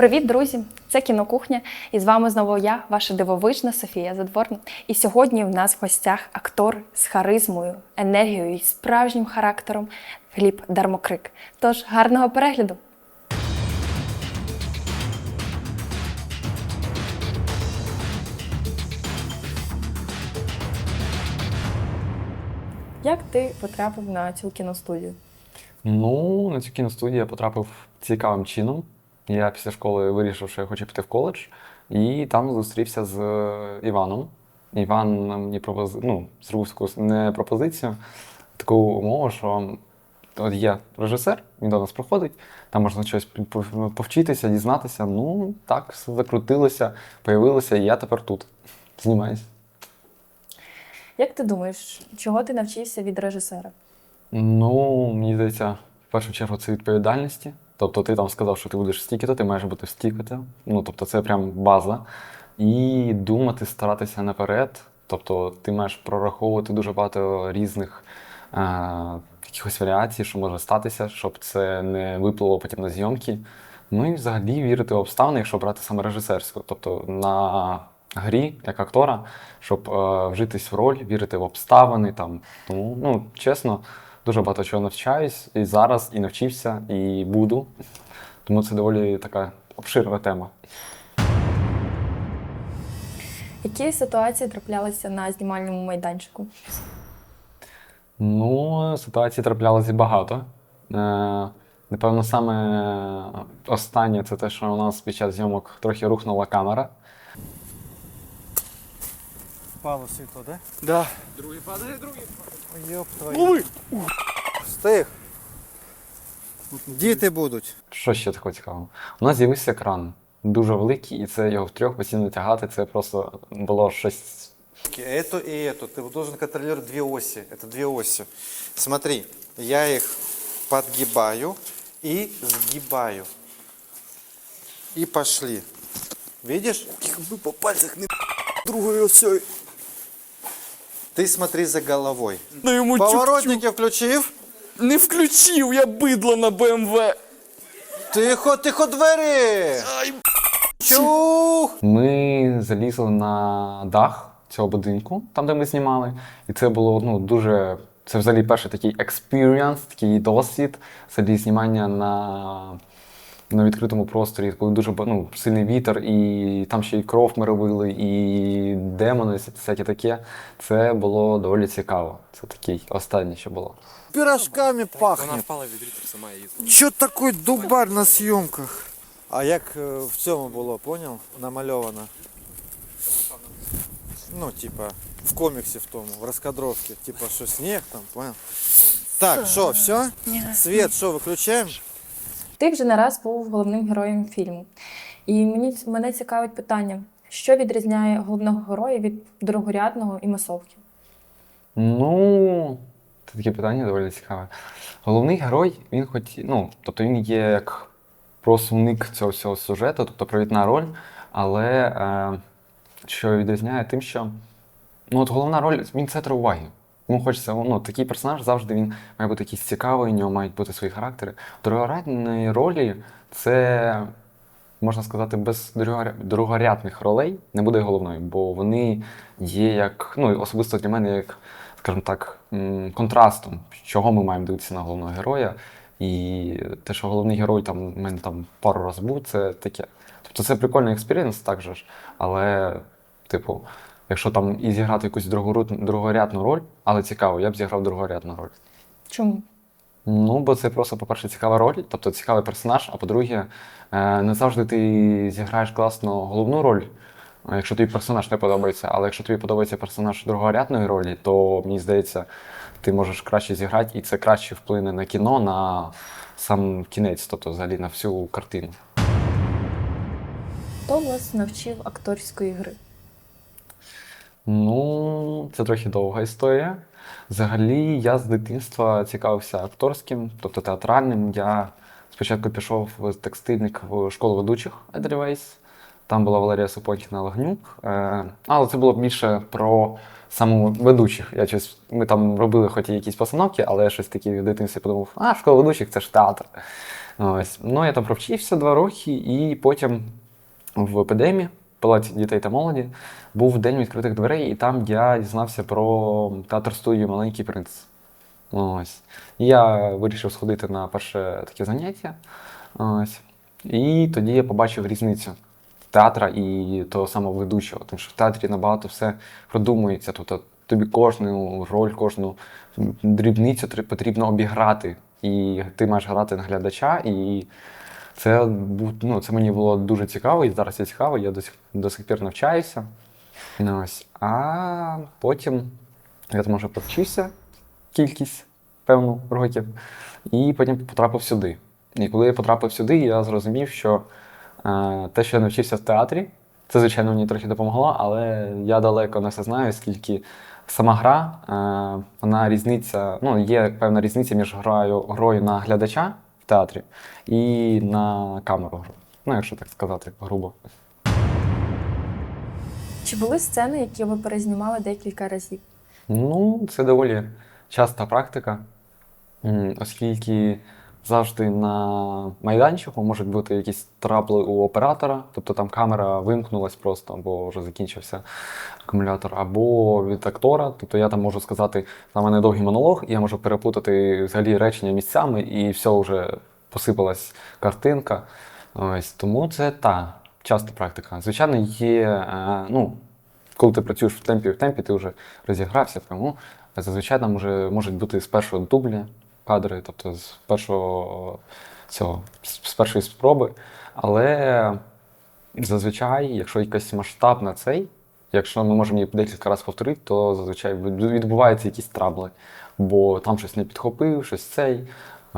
Привіт, друзі! Це кінокухня, і з вами знову я, ваша дивовижна Софія Задворна. І сьогодні в нас в гостях актор з харизмою, енергією і справжнім характером Гліб Дармокрик. Тож гарного перегляду! Як ти потрапив на цю кіностудію? Ну, на цю кіностудію я потрапив цікавим чином. Я після школи вирішив, що я хочу піти в коледж, і там зустрівся з е, Іваном. Іван мені пропози... ну, зробив таку не пропозицію, таку умову, що от є режисер, він до нас приходить, там можна щось повчитися, дізнатися. Ну, так, все закрутилося, появилося, і я тепер тут знімаюся. Як ти думаєш, чого ти навчився від режисера? Ну, мені здається, в першу чергу це відповідальності. Тобто ти там сказав, що ти будеш стікати, ти маєш бути стікати. Ну, тобто це прям база. І думати, старатися наперед. Тобто ти маєш прораховувати дуже багато різних е, якихось варіацій, що може статися, щоб це не виплило потім на зйомки. Ну і взагалі вірити в обставини, якщо брати саме режисерську. Тобто на грі, як актора, щоб е, вжитись в роль, вірити в обставини. Там. Тому, ну, чесно, дуже багато чого навчаюсь і зараз, і навчився, і буду. Тому це доволі така обширна тема. Які ситуації траплялися на знімальному майданчику? Ну, ситуацій траплялося багато. Е, напевно, саме останнє це те, що у нас під час зйомок трохи рухнула камера. Впало світло, да? Да. Йоп твою. Встиг. Діти будуть. Що ще такого цікавого? У нас з'явився екран дуже великий, і це його втрьох постійно тягати. Це просто було щось. Эту и эту. Ты должен контролировать две оси. Это две оси. Смотри, я их подгибаю и сгибаю. И пошли. Видишь? Якби по пальцях не другою осьою. Ты смотри за головой. Ну йому. Поворотники включив. Не включив я бидло на БМВ. Тихо, тихо, двері! Ай, Чух! Ми залізли на дах цього будинку, там, де ми знімали. І це було ну, дуже. Це взагалі перший такий experience, такий досвід. Взагалі знімання на, на відкритому просторі, коли дуже ну, сильний вітер, і там ще й кров ми робили, і демони, всяке таке. Це було доволі цікаво. Це такий останнє, що було. Пирожками Вона пахнет. впала від вітру, сама її зловила. Чо такий дубар на зйомках? А як е, в цьому було, понял? Намальовано. Ну, типа, в коміксі в тому, в розкадровці. Типа, що сніг там, понял? Так, що, все? Світ, що, виключаємо? Ти вже не раз був головним героєм фільму. І мені мене цікавить питання: що відрізняє головного героя від другорядного і масовки? Ну, це таке питання доволі цікаве. Головний герой, він хоч, ну, тобто він є як просувник цього всього сюжету, тобто провідна роль, але е, що відрізняє тим, що ну, от головна роль, він центр уваги. Йому хочеться, ну, такий персонаж завжди він має бути якийсь цікавий, у нього мають бути свої характери. Другорядної ролі це, можна сказати, без другорядних ролей не буде головною, бо вони є як, ну, особисто для мене, як, скажімо так, контрастом, чого ми маємо дивитися на головного героя. І те, що головний герой там в мене там пару разів був, це таке. Тобто це прикольний експірієнс, так же ж, але, типу, якщо там і зіграти якусь другорядну роль, але цікаво, я б зіграв другорядну роль. Чому? Ну, бо це просто, по-перше, цікава роль, тобто цікавий персонаж, а по-друге, е, не завжди ти зіграєш класно головну роль, е, якщо тобі персонаж не подобається. Але якщо тобі подобається персонаж другорядної ролі, то мені здається, ти можеш краще зіграти, і це краще вплине на кіно, на сам кінець, тобто взагалі на всю картину. Хто вас навчив акторської гри? Ну, це трохи довга історія. Взагалі, я з дитинства цікавився акторським, тобто театральним. Я спочатку пішов в текстильник в школу ведучих Edelweiss. Там була Валерія Супонькіна Лагнюк. Е, але це було більше про саму ведучих. Я щось, ми там робили хоч і якісь постановки, але я щось таке в дитинстві подумав, а школа ведучих це ж театр. Ось. Ну, я там провчився два роки, і потім в епідемії, Палаці дітей та молоді, був день відкритих дверей, і там я дізнався про театр студію Маленький принц. Ось. Я вирішив сходити на перше таке заняття. Ось. І тоді я побачив різницю театра і того самого ведучого. Тому що в театрі набагато все продумується. Тобто тобі кожну роль, кожну дрібницю потрібно обіграти. І ти маєш грати на глядача. І це, ну, це мені було дуже цікаво, і зараз я цікаво, я до сих, до сих пір навчаюся. Ось. А потім я там вже повчився кількість певну років, і потім потрапив сюди. І коли я потрапив сюди, я зрозумів, що е, те, що я навчився в театрі, це, звичайно, мені трохи допомогло, але я далеко не все знаю, скільки сама гра, е, вона різниця, ну, є певна різниця між грою, грою на глядача театрі і на камеру. Ну, якщо так сказати, грубо. Чи були сцени, які ви перезнімали декілька разів? Ну, це доволі часта практика, оскільки завжди на майданчику можуть бути якісь трабли у оператора, тобто там камера вимкнулась просто, або вже закінчився акумулятор, або від актора. Тобто я там можу сказати, на мене довгий монолог, і я можу перепутати взагалі речення місцями, і все вже посипалась картинка. Ось тому це та часта практика. Звичайно, є, е, ну, коли ти працюєш в темпі в темпі, ти вже розігрався прямо. Зазвичай там може, можуть бути з першого дубля кадри, тобто з першого цього, з першої спроби. Але зазвичай, якщо якась масштабна цей, якщо ми можемо її декілька разів повторити, то зазвичай відбуваються якісь трабли. Бо там щось не підхопив, щось цей.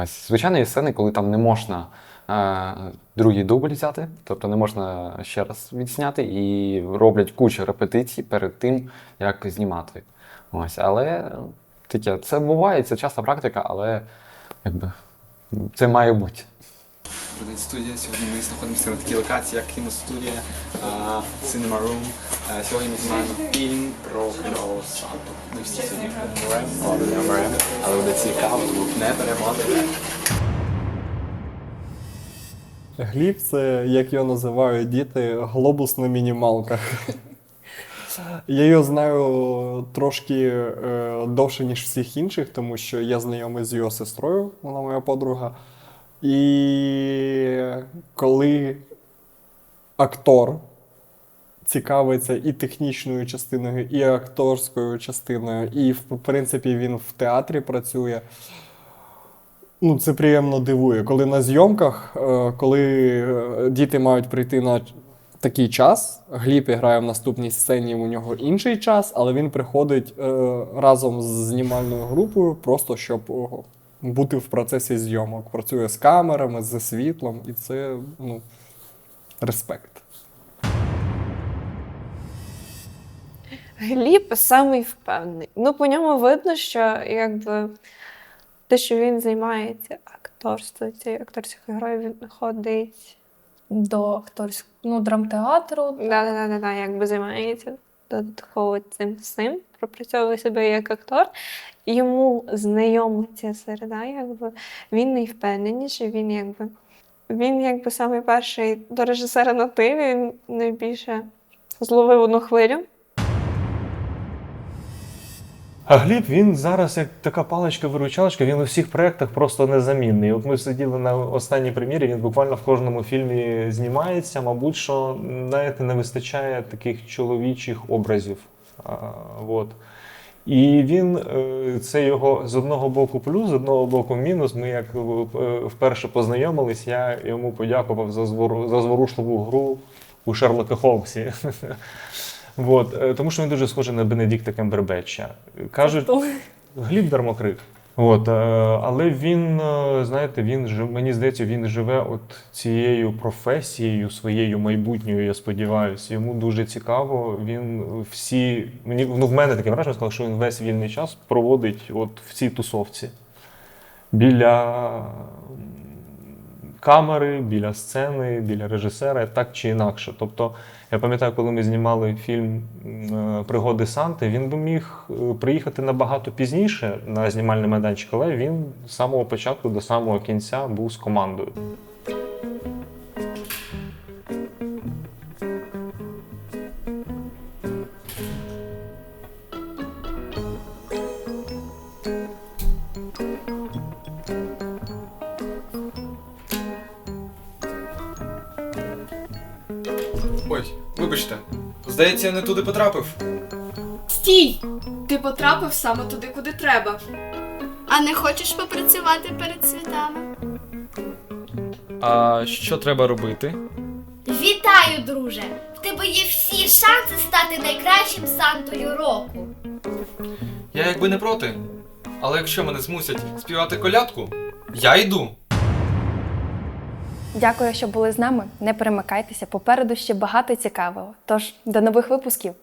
Звичайно, є сцени, коли там не можна е, другий дубль взяти, тобто не можна ще раз відзняти, і роблять кучу репетицій перед тим, як знімати. Ось, але таке, це буває, це часта практика, але якби, це має бути. Студія. Сьогодні ми знаходимося на такій локації, як кіностудія Cinema Room. Сьогодні ми знімаємо фільм про Кривого Саду. Ми всі сьогодні беремо, але не беремо, але буде цікаво, тому не перемотайте. Гліб це, як його називають діти, глобус на мінімалках. Я його знаю трошки е, довше, ніж всіх інших, тому що я знайомий з його сестрою, вона моя подруга. І коли актор цікавиться і технічною частиною, і акторською частиною, і в принципі він в театрі працює. Ну, це приємно дивує. Коли на зйомках, е, коли е, діти мають прийти на такий час, Гліб грає в наступній сцені, у нього інший час, але він приходить е, разом з знімальною групою, просто щоб о, бути в процесі зйомок. Працює з камерами, з світлом, і це ну, респект. Гліб самий впевнений. Ну, по ньому видно, що якби те, що він займається акторством, цією акторською грою, він ходить. До акторського ну, драмтеатру. Да-да-да, якби займається додатково цим всім, пропрацьовує себе як актор. Йому знайома ця середа, якби він найвпевненіший, він якби. Він якби самий перший до режисера на ти, він найбільше зловив одну хвилю. А Гліб він зараз як така паличка-виручалочка, він у всіх проєктах просто незамінний. От ми сиділи на останній прем'єрі, він буквально в кожному фільмі знімається. Мабуть, що знаєте, не вистачає таких чоловічих образів. А, от. І він е, це його з одного боку плюс, з одного боку мінус. Ми як е, вперше познайомились, я йому подякував за зворушливу гру у Шерлока Холмсі. От, е, тому що він дуже схожий на Бенедикта Кембербетча. Кажуть, Гліб Дармокрив. От, е, але він, е, знаєте, він мені здається, він живе от цією професією, своєю майбутньою, я сподіваюся. Йому дуже цікаво. Він всі. Мені ну, в мене таке враження сказав, що він весь вільний час проводить от в цій тусовці. Біля камери, біля сцени, біля режисера, так чи інакше. Тобто, я пам'ятаю, коли ми знімали фільм е, Пригоди Санти, він би міг е, приїхати набагато пізніше на знімальний майданчик, але він з самого початку до самого кінця був з командою. Вибачте. Здається, я не туди потрапив. Стій! Ти потрапив саме туди, куди треба. А не хочеш попрацювати перед святами? А що треба робити? Вітаю, друже! В тебе є всі шанси стати найкращим Сантою року. Я якби не проти. Але якщо мене змусять співати колядку, я йду. Дякую, що були з нами. Не перемикайтеся. Попереду ще багато цікавого. Тож до нових випусків.